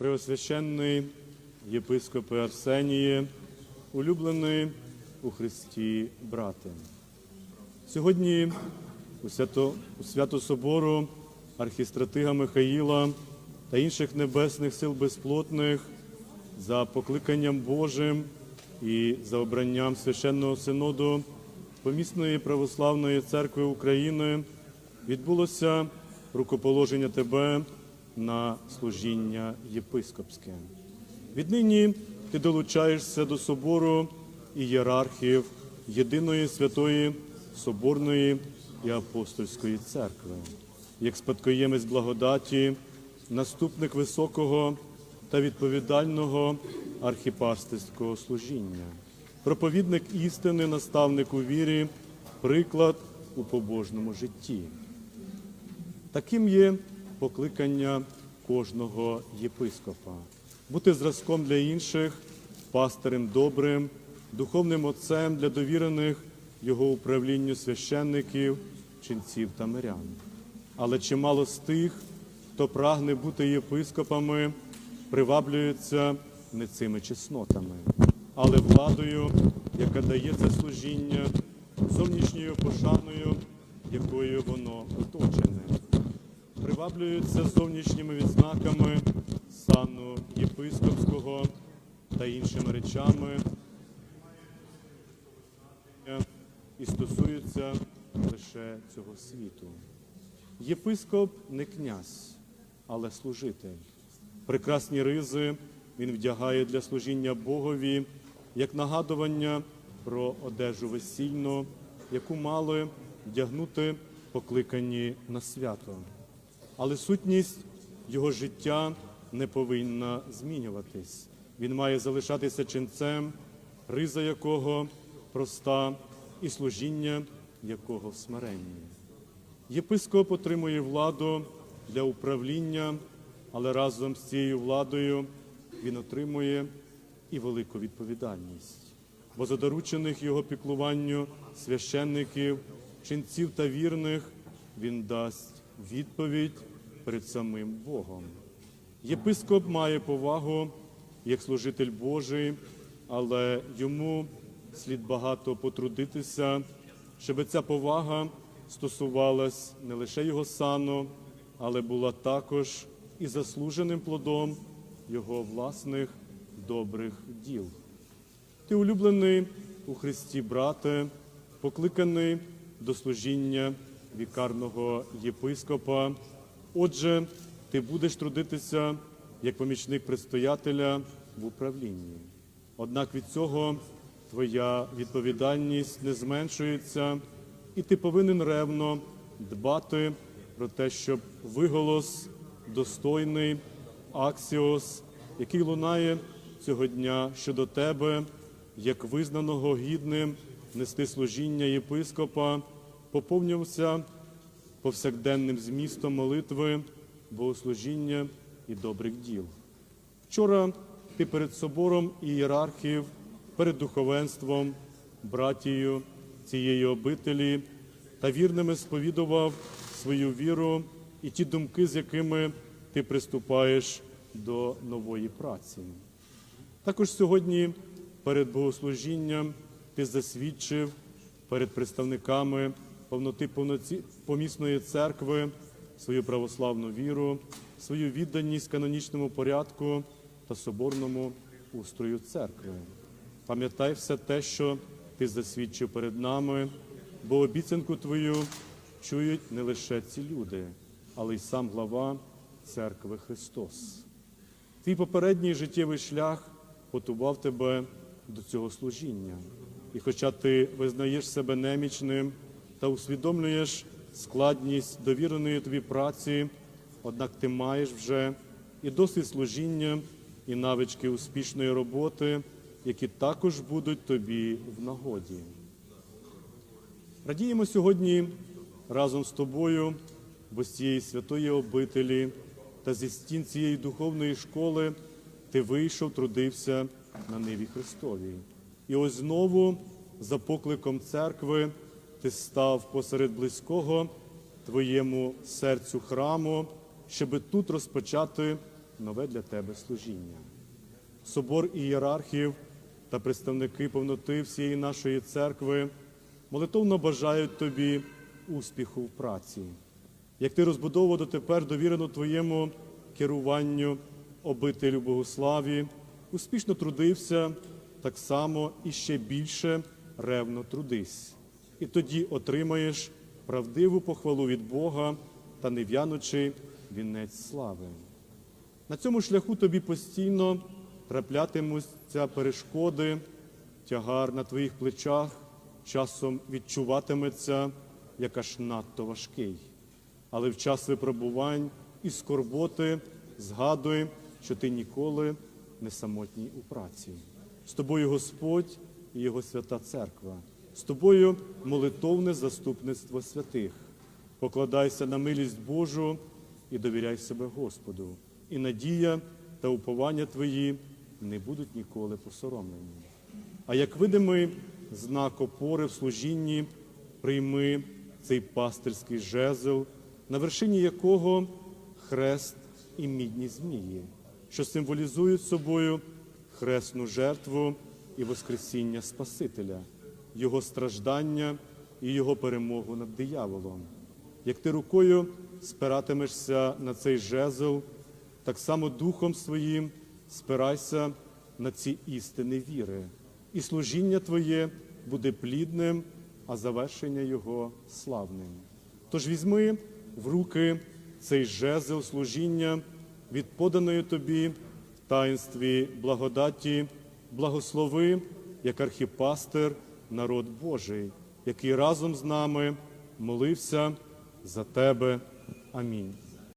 Преосвященний єпископе Арсеніє, улюблений у Христі брате. Сьогодні у свято, у свято Собору архістратига Михаїла та інших небесних сил безплотних за покликанням Божим і за обранням священного синоду Помісної православної церкви України відбулося рукоположення тебе на служіння єпископське. Віднині ти долучаєшся до собору ієрархів єдиної святої Соборної і апостольської церкви, як спадкоємець благодаті, наступник високого та відповідального архіпастерського служіння, проповідник істини, наставник у вірі, приклад у побожному житті. Таким є покликання кожного єпископа бути зразком для інших, пастирем добрим, духовним отцем для довірених його управлінню священників, ченців та мирян. Але чимало з тих, хто прагне бути єпископами, приваблюються не цими чеснотами, але владою, яка дає це служіння, зовнішньою пошаною, якою воно оточене приваблюються зовнішніми відзнаками сану єпископського та іншими речами і стосуються лише цього світу. Єпископ не князь, але служитель. Прекрасні ризи він вдягає для служіння Богові як нагадування про одежу весільну, яку мали вдягнути покликані на свято але сутність його життя не повинна змінюватись. Він має залишатися ченцем, риза якого проста і служіння якого в смиренні. Єпископ отримує владу для управління, але разом з цією владою він отримує і велику відповідальність, бо за доручених його піклуванню священників, ченців та вірних він дасть відповідь перед самим Богом. Єпископ має повагу як служитель Божий, але йому слід багато потрудитися, щоб ця повага стосувалась не лише його сану, але була також і заслуженим плодом його власних добрих діл. Ти улюблений у Христі, брате, покликаний до служіння вікарного єпископа. Отже, ти будеш трудитися як помічник предстоятеля в управлінні. Однак від цього твоя відповідальність не зменшується, і ти повинен ревно дбати про те, щоб виголос достойний аксіос, який лунає цього дня щодо тебе, як визнаного гідним нести служіння єпископа, поповнювався повсякденним змістом молитви, богослужіння і добрих діл. Вчора ти перед собором ієрархів, перед духовенством, братією цієї обителі та вірними сповідував свою віру і ті думки, з якими ти приступаєш до нової праці. Також сьогодні перед богослужінням ти засвідчив перед представниками повноти повноці... помісної церкви свою православну віру, свою відданість канонічному порядку та соборному устрою церкви. Пам'ятай все те, що ти засвідчив перед нами, бо обіцянку твою чують не лише ці люди, але й сам глава церкви Христос. Твій попередній життєвий шлях готував тебе до цього служіння. І хоча ти визнаєш себе немічним та усвідомлюєш складність довіреної тобі праці, однак ти маєш вже і досвід служіння, і навички успішної роботи, які також будуть тобі в нагоді. Радіємо сьогодні разом з тобою, бо з цієї святої обителі та зі стін цієї духовної школи ти вийшов, трудився на ниві Христовій. І ось знову, за покликом церкви, ти став посеред близького твоєму серцю храму, щоби тут розпочати нове для тебе служіння. Собор ієрархів та представники повноти всієї нашої церкви молитовно бажають тобі успіху в праці. Як ти розбудовував дотепер довірену твоєму керуванню обителю Богославі, успішно трудився, так само і ще більше ревно трудись. І тоді отримаєш правдиву похвалу від Бога та нев'янучий вінець слави. На цьому шляху тобі постійно траплятимуться перешкоди, тягар на твоїх плечах часом відчуватиметься як аж надто важкий. Але в час випробувань і скорботи згадуй, що ти ніколи не самотній у праці. З тобою Господь і Його свята церква, з тобою молитовне заступництво святих. Покладайся на милість Божу і довіряй себе Господу. І надія та уповання твої не будуть ніколи посоромлені. А як видимий знак опори в служінні, прийми цей пастирський жезл, на вершині якого хрест і мідні змії, що символізують собою хресну жертву і Воскресіння Спасителя, Його страждання і Його перемогу над дияволом. Як ти рукою спиратимешся на цей жезл, так само духом своїм спирайся на ці істини віри, і служіння твоє буде плідним, а завершення його славним. Тож візьми в руки цей жезл служіння від поданої тобі в таїнстві благодаті, благослови, як архіпастир, народ Божий, який разом з нами молився за тебе. Амінь.